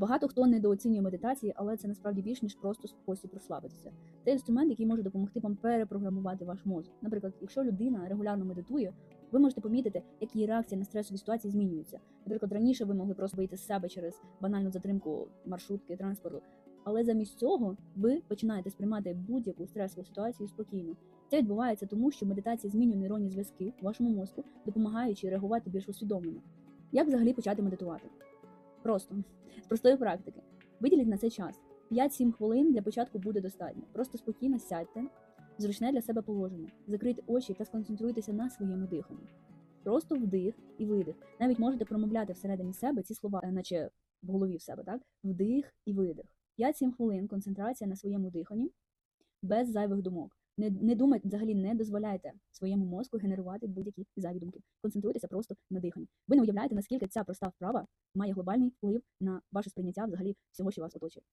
Багато хто недооцінює медитації, але це насправді більш ніж просто спосіб розслабитися. Це інструмент, який може допомогти вам перепрограмувати ваш мозок. Наприклад, якщо людина регулярно медитує, ви можете помітити, як її реакція на стресові ситуації змінюється. Наприклад, раніше ви могли просто вийти з себе через банальну затримку маршрутки, транспорту. Але замість цього ви починаєте сприймати будь-яку стресову ситуацію спокійно. Це відбувається тому, що медитація змінює нейронні зв'язки в вашому мозку, допомагаючи реагувати більш усвідомлено. Як взагалі почати медитувати? Просто з простої практики. Виділіть на це час. 5-7 хвилин для початку буде достатньо. Просто спокійно сядьте, зручне для себе положення. Закрийте очі та сконцентруйтеся на своєму диханні. Просто вдих і видих. Навіть можете промовляти всередині себе ці слова, е, наче в голові в себе, так? Вдих і видих. 5-7 хвилин концентрація на своєму диханні без зайвих думок. Не, не думайте, взагалі не дозволяйте своєму мозку генерувати будь-які зайві думки. Концентруйтеся просто на диханні. Ви не уявляєте, наскільки ця проста вправа має глобальний вплив на ваше сприйняття взагалі всього, що вас оточує.